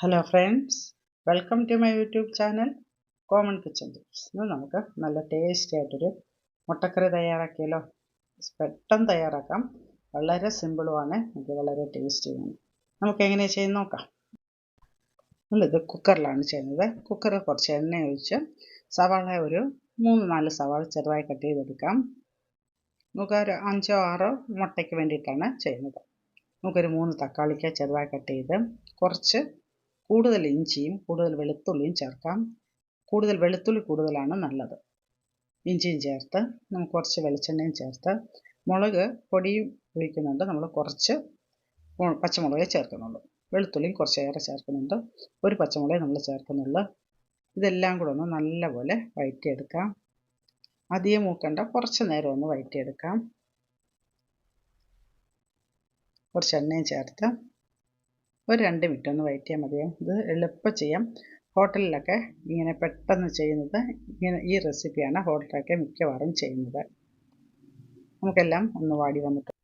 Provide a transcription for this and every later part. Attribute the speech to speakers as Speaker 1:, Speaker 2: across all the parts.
Speaker 1: Hello friends welcome to my YouTube channel common kitchen tips ഇന്ന് നമുക്ക് നല്ല tasty ആയിട്ടൊരു മുട്ടക്കറി തയ്യാറാക്കിയല്ലോ. പെട്ടെന്ന് തയ്യാറാക്കാം. വളരെ സിമ്പിളുമാണ് ഇത് വളരെ ടേസ്റ്റിയാണ് നമുക്ക് എങ്ങനെ ചെയ്യുന്ന നോക്കാം. നമ്മളിത് കുക്കറിലാണ് ചെയ്യുന്നത്. കുക്കറിൽ കുറച്ച് എണ്ണ ഒഴിച്ച് സവാള ഒരു മൂന്ന് നാല് സവാള ചെറുതായി കട്ട് ചെയ്തെടുക്കാം. നമുക്ക് ഒരു അഞ്ചോ ആറോ മുട്ടയ്ക്ക് വേണ്ടിയിട്ടാണ് ചെയ്യുന്നത്. നമുക്കൊരു മൂന്ന് തക്കാളിക്ക് ചെറുതായി കട്ട് ചെയ്ത് കുറച്ച് കൂടുതൽ ഇഞ്ചിയും കൂടുതൽ വെളുത്തുള്ളിയും ചേർക്കാം. കൂടുതൽ വെളുത്തുള്ളി കൂടുതലാണ് നല്ലത്. ഇഞ്ചിയും ചേർത്ത് നമുക്ക് കുറച്ച് വെളിച്ചെണ്ണയും ചേർത്ത് മുളക് പൊടിയും ഒഴിക്കുന്നുണ്ട് നമ്മൾ കുറച്ച് പച്ചമുളകേ ചേർക്കുന്നുള്ളൂ. വെളുത്തുള്ളിയും കുറച്ചേറെ ചേർക്കുന്നുണ്ട്. ഒരു പച്ചമുളക് നമ്മൾ ചേർക്കുന്നുള്ളൂ. ഇതെല്ലാം കൂടെ ഒന്ന് നല്ലപോലെ വഴറ്റിയെടുക്കാം അധികം മൂക്കണ്ട കുറച്ച് നേരം ഒന്ന് വഴറ്റിയെടുക്കാം കുറച്ച് എണ്ണയും ചേർത്ത് ഒരു രണ്ട് മിനിറ്റ് ഒന്ന് വെയിറ്റ് ചെയ്യാൽ മതിയോ ഇത് എളുപ്പം ചെയ്യാം. ഹോട്ടലിലൊക്കെ ഇങ്ങനെ പെട്ടെന്ന് ചെയ്യുന്നത് ഇങ്ങനെ ഈ റെസിപ്പിയാണ് ഹോട്ടലൊക്കെ മിക്കവാറും ചെയ്യുന്നത്. നമുക്കെല്ലാം ഒന്ന് വാടി വന്നിട്ടുണ്ട്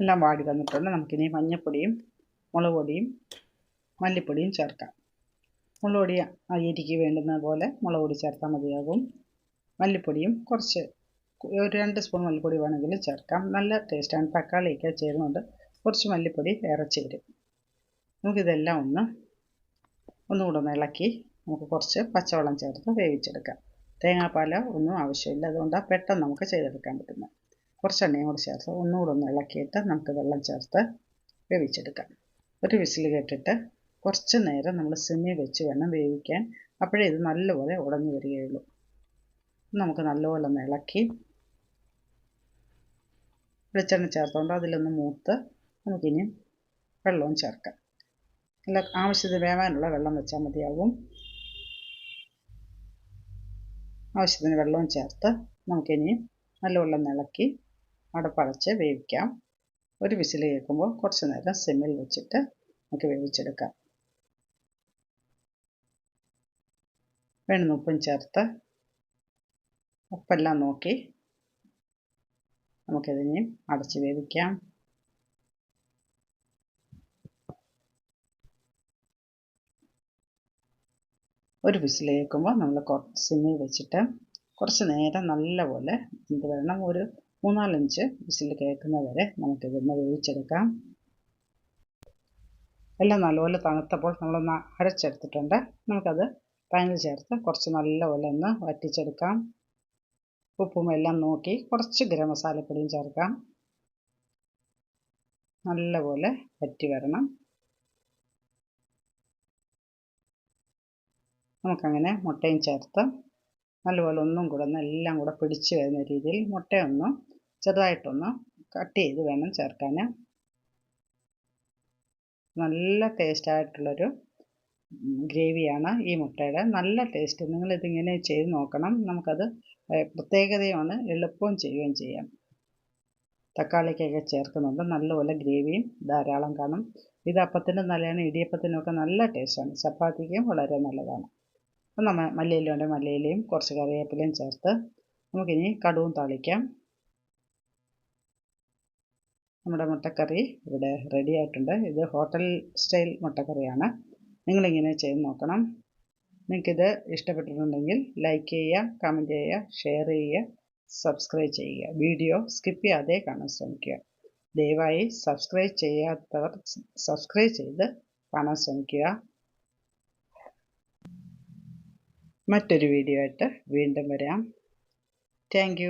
Speaker 1: എല്ലാം വാടി വന്നിട്ടുണ്ട്. നമുക്കിനി മഞ്ഞൾപ്പൊടിയും മുളക് പൊടിയും മല്ലിപ്പൊടിയും ചേർക്കാം. മുളക് പൊടി അരിക്ക് വേണ്ടുന്ന പോലെ മുളക് പൊടി ചേർത്താൽ മതിയാകും. മല്ലിപ്പൊടിയും കുറച്ച് ഒരു രണ്ട് സ്പൂൺ മല്ലിപ്പൊടി വേണമെങ്കിൽ ചേർക്കാം. നല്ല ടേസ്റ്റാണ് തക്കാളിയൊക്കെ ചേരുന്നുണ്ട്. കുറച്ച് മല്ലിപ്പൊടി ഏറെ ചേരും നമുക്കിതെല്ലാം ഒന്ന് ഒന്നുകൂടെ ഒന്ന് ഇളക്കി നമുക്ക് കുറച്ച് പച്ചവെള്ളം ചേർത്ത് വേവിച്ചെടുക്കാം. തേങ്ങാപ്പാൽ ഒന്നും ആവശ്യമില്ല. അതുകൊണ്ടാണ് പെട്ടെന്ന് നമുക്ക് ചെയ്തെടുക്കാൻ പറ്റുന്നത്. കുറച്ച് എണ്ണയും കൂടി ചേർത്ത് ഒന്നുകൂടെ ഒന്ന് ഇളക്കിയിട്ട് നമുക്ക് വെള്ളം ചേർത്ത് വേവിച്ചെടുക്കാം. ഒരു വിസിൽ കേട്ടിട്ട് കുറച്ച് നേരം നമ്മൾ സിമ്മി വെച്ച് വേണം വേവിക്കാൻ. അപ്പോഴേ ഇത് നല്ലപോലെ ഉടഞ്ഞു വരികയുള്ളൂ. നമുക്ക് നല്ലപോലെ ഒന്ന് ഇളക്കി വെളിച്ചെണ്ണ ചേർത്തുകൊണ്ട് അതിലൊന്ന് മൂത്ത് നമുക്കിനി വെള്ളവും ചേർക്കാം. നല്ല ആവശ്യത്തിന് വേവാനുള്ള വെള്ളം വെച്ചാൽ മതിയാവും. ആവശ്യത്തിന് വെള്ളവും ചേർത്ത് നമുക്കിനി നല്ലവണ്ണം ഇളക്കി അടപ്പടച്ച് വേവിക്കാം. ഒരു വിസിൽ കേൾക്കുമ്പോൾ കുറച്ച് നേരം സിമ്മിൽ വെച്ചിട്ട് നമുക്ക് വേവിച്ചെടുക്കാം. വേണ്ടുന്ന ഉപ്പും ചേർത്ത് ഉപ്പെല്ലാം നോക്കി നമുക്കിതിനെയും അടച്ച് വേവിക്കാം. ഒരു വിസിലേക്കുമ്പോൾ നമ്മൾ സിമ്മിൽ വെച്ചിട്ട് കുറച്ച് നേരം നല്ലപോലെ എന്ത് വേണം? ഒരു മൂന്നാലഞ്ച് വിസിൽ കേൾക്കുന്ന വരെ നമുക്കിതൊന്ന് വേവിച്ചെടുക്കാം. എല്ലാം നല്ലപോലെ തണുത്തപ്പോൾ നമ്മളൊന്ന് അരച്ചെടുത്തിട്ടുണ്ട്. നമുക്കത് പാനിൽ ചേർത്ത് കുറച്ച് നല്ലപോലെ ഒന്ന് വറ്റിച്ചെടുക്കാം. ഉപ്പും എല്ലാം നോക്കി കുറച്ച് ഗരം മസാലപ്പൊടിയും ചേർക്കാം. നല്ലപോലെ വറ്റി വരണം. നമുക്കങ്ങനെ മുട്ടയും ചേർത്ത് നല്ലപോലെ ഒന്നും കൂടെ ഒന്ന് എല്ലാം കൂടെ പിടിച്ച് വരുന്ന രീതിയിൽ മുട്ടയൊന്ന് ചെറുതായിട്ടൊന്ന് കട്ട് ചെയ്ത് വേണം ചേർക്കാൻ. നല്ല ടേസ്റ്റായിട്ടുള്ളൊരു ഗ്രേവിയാണ് ഈ മുട്ടയുടെ. നല്ല ടേസ്റ്റ് നിങ്ങളിതിങ്ങനെ ചെയ്ത് നോക്കണം. നമുക്കത് പ്രത്യേകതയാണ് എളുപ്പവും ചെയ്യുകയും ചെയ്യാം. തക്കാളിക്കൊക്കെ ചേർക്കുന്നുണ്ട്. നല്ലപോലെ ഗ്രേവിയും ധാരാളം കാണും. ഇത് അപ്പത്തിനും നല്ലതാണ്. ഇടിയപ്പത്തിനും ഒക്കെ നല്ല ടേസ്റ്റാണ് ചപ്പാത്തിക്കും വളരെ നല്ലതാണ്. അപ്പം നമ്മൾ മല്ലിയിലുണ്ട് മല്ലിയിലയും കുറച്ച് കറിവേപ്പിലയും ചേർത്ത് നമുക്കിനി കടുവും താളിക്കാം. നമ്മുടെ മുട്ടക്കറി ഇവിടെ റെഡി ആയിട്ടുണ്ട്. ഇത് ഹോട്ടൽ സ്റ്റൈൽ മുട്ടക്കറിയാണ്. നിങ്ങളിങ്ങനെ ചെയ്ത് നോക്കണം. നിങ്ങൾക്കിത് ഇഷ്ടപ്പെട്ടിട്ടുണ്ടെങ്കിൽ ലൈക്ക് ചെയ്യുക കമന്റ് ചെയ്യുക ഷെയർ ചെയ്യുക സബ്സ്ക്രൈബ് ചെയ്യുക. വീഡിയോ സ്കിപ്പ് ചെയ്യാതെ കാണാൻ ശ്രമിക്കുക. ദയവായി സബ്സ്ക്രൈബ് ചെയ്യാത്തവർ സബ്സ്ക്രൈബ് ചെയ്ത് കാണാൻ ശ്രമിക്കുക. മറ്റൊരു വീഡിയോ ആയിട്ട് വീണ്ടും വരാം. താങ്ക്